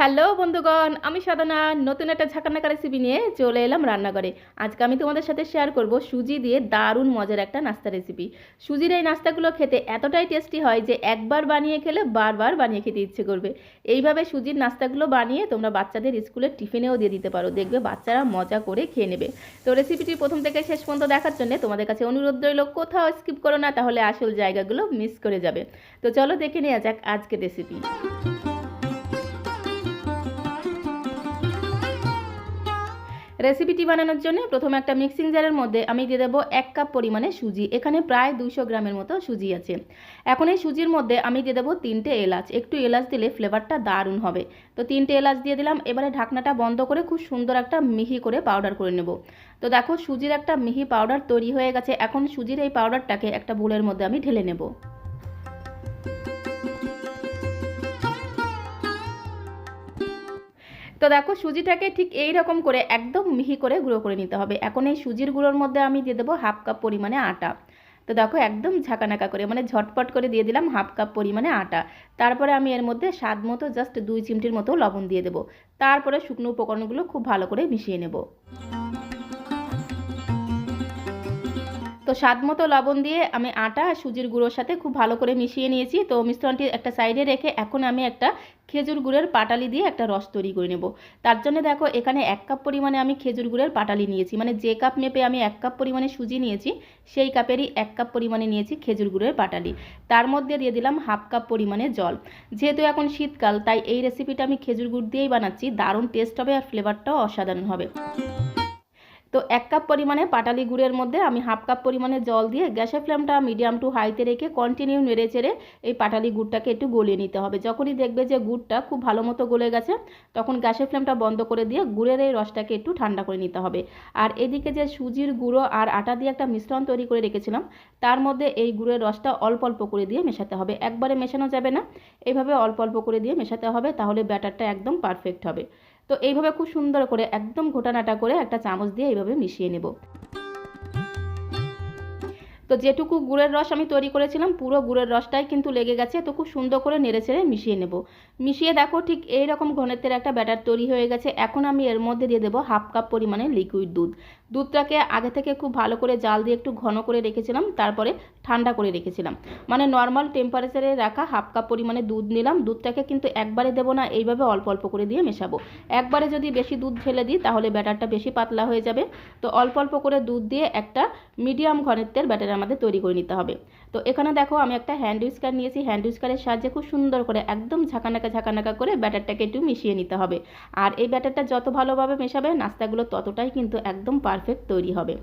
Hello বন্ধুগণ, আমি সাধনা। নতুন একটা ঝাঁকানাকা রেসিপি নিয়ে চলে এলাম রান্নাঘরে। আজকে আমি তোমাদের সাথে শেয়ার করব সুজি দিয়ে দারুণ মজার একটা নাস্তা রেসিপি সুজির এই নাস্তাগুলো খেতে এতটাই টেস্টি হয় যে একবার বানিয়ে খেলে বারবার বানিয়ে খেতে ইচ্ছে করবে। এইভাবে সুজির নাস্তাগুলো বানিয়ে তোমরা বাচ্চাদের স্কুলের টিফিনেও দিয়ে দিতে পারো। দেখবে বাচ্চারা মজা করে খেয়ে নেবে। তো রেসিপিটি প্রথম থেকে শেষ পর্যন্ত দেখার জন্য তোমাদের কাছে অনুরোধ রইল, কোথাও স্কিপ করো না, তাহলে আসল জায়গাগুলো মিস করে যাবে। তো চলো দেখে নেওয়া যাক আজকের রেসিপি রেসিপিটি বানানোর জন্য প্রথমে একটা মিক্সিং জারের মধ্যে আমি দিয়ে দেবো এক কাপ পরিমাণে সুজি। এখানে প্রায় দুইশো গ্রামের মতো সুজি আছে। এখন এই সুজির মধ্যে আমি দিয়ে দেবো তিনটে এলাচ। একটু এলাচ দিলে ফ্লেভারটা দারুণ হবে। তো তিনটে এলাচ দিয়ে দিলাম। এবারে ঢাকনাটা বন্ধ করে খুব সুন্দর একটা মিহি করে পাউডার করে নেব। তো দেখো সুজির একটা মিহি পাউডার তৈরি হয়ে গেছে। এখন সুজির এই পাউডারটাকে একটা বোলের মধ্যে আমি ঢেলে নেব। তো দেখো সুজিটাকে ঠিক এই রকম করে একদম মিহি করে গুঁড়ো করে নিতে হবে। এখন এই সুজির গুঁড়োর মধ্যে আমি দিয়ে দেবো হাফ কাপ পরিমাণে আটা। তো দেখো একদম ঝাঁকানাকা করে মানে ঝটপট করে দিয়ে দিলাম হাফ কাপ পরিমাণে আটা। তারপরে আমি এর মধ্যে স্বাদ মতো জাস্ট দুই চিমটির মতো লবণ দিয়ে দেবো। তারপরে শুকনো উপকরণগুলো খুব ভালো করে মিশিয়ে নেব। তো স্বাদ মতো লবণ দিয়ে আমি আটা আর সুজির গুঁড়োর সাথে খুব ভালো করে মিশিয়ে নিয়েছি। তো মিশ্রণটি একটা সাইডে রেখে এখন আমি একটা খেজুর গুড়ের পাটালি দিয়ে একটা রস তৈরি করে নেব। তার জন্য দেখো, এখানে এক কাপ পরিমাণে আমি খেজুর গুড়ের পাটালি নিয়েছি। মানে যে কাপ মেপে আমি এক কাপ পরিমাণে সুজি নিয়েছি, সেই কাপেরই এক কাপ পরিমাণে নিয়েছি খেজুর গুড়ের পাটালি। তার মধ্যে দিয়ে দিলাম হাফ কাপ পরিমাণে জল। যেহেতু এখন শীতকাল, তাই এই রেসিপিটা আমি খেজুর গুড় দিয়েই বানাচ্ছি। দারুণ টেস্ট হবে আর ফ্লেভারটাও অসাধারণ হবে। তো এক কাপ পরিমাণে পাটালি গুড়ের মধ্যে আমি হাফ কাপ পরিমাণে জল দিয়ে গ্যাসের ফ্লেমটা মিডিয়াম টু হাইতে রেখে কন্টিনিউ নেড়ে চেড়ে এই পাটালি গুড়টাকে একটু গলিয়ে নিতে হবে। যখনই দেখবে যে গুড়টা খুব ভালো মতো গলে গেছে, তখন গ্যাসের ফ্লেমটা বন্ধ করে দিয়ে গুড়ের এই রসটাকে একটু ঠান্ডা করে নিতে হবে। আর এদিকে যে সুজির গুঁড়ো আর আটা দিয়ে একটা মিশ্রণ তৈরি করে রেখেছিলাম, তার মধ্যে এই গুড়ের রসটা অল্প অল্প করে দিয়ে মেশাতে হবে। একবারে মেশানো যাবে না এইভাবে অল্প অল্প করে দিয়ে মেশাতে হবে, তাহলে ব্যাটারটা একদম পারফেক্ট হবে। তো এইভাবে খুব সুন্দর করে একদম ঘোটানাটা করে একটা চামচ দিয়ে এইভাবে মিশিয়ে নেব। তো যেটুকু গুড়ের রস আমি তৈরি করেছিলাম, পুরো গুড়ের রসটাই কিন্তু লেগে গেছে, তো খুব সুন্দর করে নেড়ে ছেড়ে মিশিয়ে নেব। মিশিয়ে দেখো ঠিক এইরকম ঘনত্বের একটা ব্যাটার তৈরি হয়ে গেছে। এখন আমি এর মধ্যে দিয়ে দেবো হাফ কাপ পরিমাণে লিকুইড দুধ। দুধটাকে আগে থেকে খুব ভালো করে জাল দিয়ে একটু ঘন করে রেখেছিলাম, তারপরে ঠান্ডা করে রেখেছিলাম। মানে নর্মাল টেম্পারেচারে রাখা হাফ কাপ পরিমাণে দুধ নিলাম, দুধটাকে কিন্তু একবারে দেবো না, এইভাবে অল্প অল্প করে দিয়ে মেশাবো। একবারে যদি বেশি দুধ ঢেলে দিই, তাহলে ব্যাটারটা বেশি পাতলা হয়ে যাবে। তো অল্প অল্প করে দুধ দিয়ে একটা মিডিয়াম ঘনত্বের ব্যাটার আমাদের তৈরি করে নিতে হবে। তো এখানে দেখো আমি একটা হ্যান্ড উইস্কার নিয়েছি। হ্যান্ড উইস্কারের সাহায্যে খুব সুন্দর করে একদম ঝাঁকানাকা ঝাঁকানাকা করে ব্যাটারটাকে একটু মিশিয়ে নিতে হবে। আর এই ব্যাটারটা যত ভালোভাবে মেশাবে, নাস্তাগুলো ততটাই কিন্তু একদম পারফেক্ট তৈরি হবে।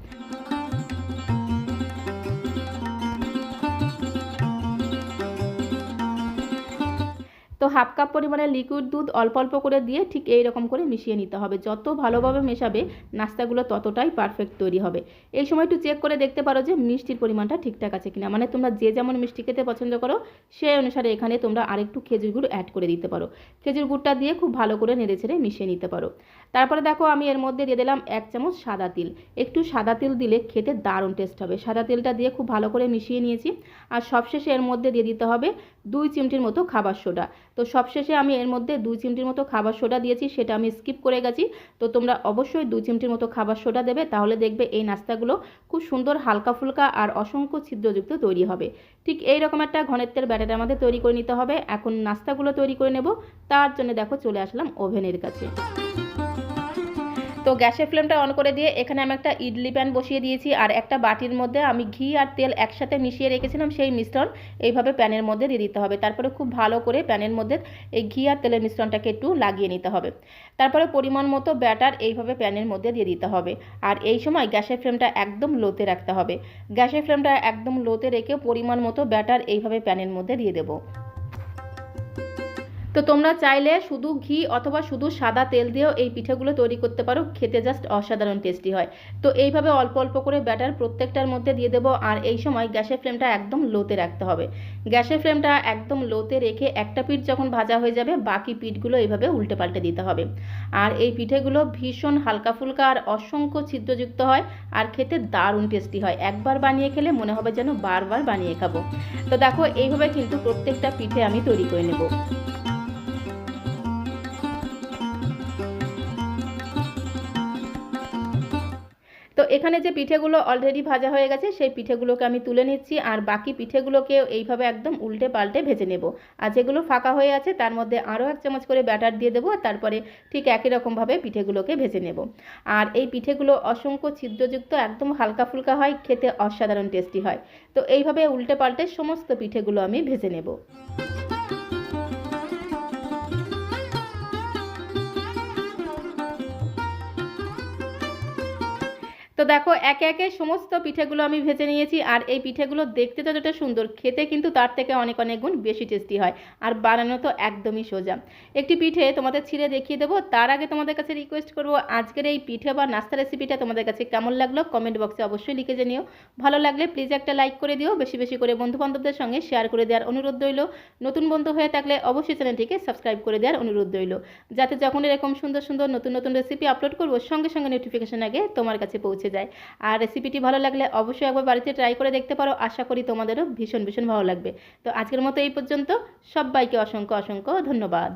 তো হাফ কাপ পরিমাণে লিকুইড দুধ অল্প অল্প করে দিয়ে ঠিক এই রকম করে মিশিয়ে নিতে হবে। যত ভালোভাবে মেশাবে, নাস্তাগুলো ততটাই পারফেক্ট তৈরি হবে। এই সময় একটু চেক করে দেখতে পারো যে মিষ্টির পরিমাণটা ঠিকঠাক আছে কিনা। মানে তোমরা যে যেমন মিষ্টি খেতে পছন্দ করো, সেই অনুসারে এখানে তোমরা আরেকটু খেজুর গুড় অ্যাড করে দিতে পারো। খেজুর গুড়টা দিয়ে খুব ভালো করে নেড়ে ছেড়ে মিশিয়ে নিতে পারো। তারপরে দেখো আমি এর মধ্যে দিয়ে দিলাম এক চামচ সাদা তিল। একটু সাদা তিল দিলে খেতে দারুণ টেস্ট হবে। সাদা তেলটা দিয়ে খুব ভালো করে মিশিয়ে নিয়েছি। আর সবশেষে এর মধ্যে দিয়ে দিতে হবে দুই চিমটির মতো খাবার সোডা। তো সবশেষে আমি এর মধ্যে দুই চিমটির মতো খাবার সোডা দিয়েছি, সেটা আমি স্কিপ করে গেছি। তো তোমরা অবশ্যই দুই চিমটির মতো খাবার সোডা দেবে, তাহলে দেখবে এই নাস্তাগুলো খুব সুন্দর হালকা ফুলকা আর অসংখ্য ছিদ্রযুক্ত তৈরি হবে। ঠিক এই রকম একটা ঘনত্বের ব্যাটার আমাদের তৈরি করে নিতে হবে। এখন নাস্তাগুলো তৈরি করে নেব। তার জন্য দেখো চলে আসলাম ওভেনের কাছে। তো গ্যাসের ফ্লেমটা অন করে দিয়ে এখানে আমি একটা ইডলি প্যান বসিয়ে দিয়েছি আর একটা বাটির মধ্যে আমি ঘি আর তেল একসাথে মিশিয়ে রেখেছিলাম সেই মিশ্রণ এইভাবে প্যানের মধ্যে দিয়ে দিতে হবে। তারপরে খুব ভালো করে প্যানের মধ্যে এই ঘি আর তেলের মিশ্রণটাকে একটু লাগিয়ে নিতে হবে। তারপরে পরিমাণ মতো ব্যাটার এইভাবে প্যানের মধ্যে দিয়ে দিতে হবে। আর এই সময় গ্যাসের ফ্লেমটা একদম লোতে রাখতে হবে। গ্যাসের ফ্লেমটা একদম লোতে রেখে পরিমাণ মতো ব্যাটার এইভাবে প্যানের মধ্যে দিয়ে দেবো। তো তোমরা চাইলে শুধু ঘি অথবা শুধু সাদা তেল দিয়েও এই পিঠেগুলো তৈরি করতে পারো। খেতে জাস্ট অসাধারণ টেস্টি হয়। তো এইভাবে অল্প অল্প করে ব্যাটার প্রত্যেকটার মধ্যে দিয়ে দেবো আর এই সময় গ্যাসের ফ্লেমটা একদম লোতে রাখতে হবে। গ্যাসের ফ্লেমটা একদম লোতে রেখে একটা পিঠ যখন ভাজা হয়ে যাবে, বাকি পিঠগুলো এইভাবে উল্টে পাল্টে দিতে হবে। আর এই পিঠেগুলো ভীষণ হালকা ফুলকা আর অসংখ্য ছিদ্রযুক্ত হয় আর খেতে দারুণ টেস্টি হয়। একবার বানিয়ে খেলে মনে হবে যেন বারবার বানিয়ে খাব। তো দেখো, এইভাবে কিন্তু প্রত্যেকটা পিঠে আমি তৈরি করে নেব। এখানে যে পিঠেগুলো অলরেডি ভাজা হয়ে গেছে, সেই পিঠেগুলোকে আমি তুলে নিচ্ছি আর বাকি পিঠেগুলোকে এইভাবে একদম উল্টে পাল্টে ভেজে নেব। আর যেগুলো ফাঁকা হয়ে আছে, তার মধ্যে আরও এক চামচ করে ব্যাটার দিয়ে দেবো তারপরে ঠিক একই রকমভাবে পিঠেগুলোকে ভেজে নেব। আর এই পিঠেগুলো অসংখ্য ছিদ্রযুক্ত, একদম হালকা ফুলকা হয়, খেতে অসাধারণ টেস্টি হয়। তো এইভাবে উল্টে পাল্টে সমস্ত পিঠেগুলো আমি ভেজে নেব। তো দেখো, একে একে সমস্ত পিঠেগুলো আমি ভেজে নিয়েছি আর এই পিঠেগুলো দেখতে তো যতটা সুন্দর, খেতে কিন্তু তার থেকে অনেক অনেক গুণ বেশি টেস্টি হয় আর বানানো তো একদমই সোজা। একটি পিঠে তোমাদের ছিঁড়ে দেখিয়ে দেবো, তার আগে তোমাদের কাছে রিকোয়েস্ট করব, আজকের এই পিঠে বা নাস্তা রেসিপিটা তোমাদের কাছে কেমন লাগল কমেন্ট বক্সে অবশ্যই লিখে জানিও। ভালো লাগলে প্লিজ একটা লাইক করে দিও, বেশি বেশি করে বন্ধু বান্ধবদের সঙ্গে শেয়ার করে দেওয়ার অনুরোধ রইল। নতুন বন্ধু হয়ে থাকলে অবশ্যই চ্যানেলটিকে সাবস্ক্রাইব করে দেওয়ার অনুরোধ রইল। যাতে যখন এরকম সুন্দর সুন্দর নতুন নতুন রেসিপি আপলোড করব, সঙ্গে সঙ্গে নোটিফিকেশন আগে তোমার কাছে পৌঁছে যায়। আর রেসিপিটি ভালো লাগলে অবশ্যই একবার বাড়িতে ট্রাই করে দেখতে পারো। আশা করি তোমাদেরও ভীষণ ভীষণ ভালো লাগবে। তো আজকের মতো এই পর্যন্ত। সবাইকে অসংখ্য অসংখ্য ধন্যবাদ।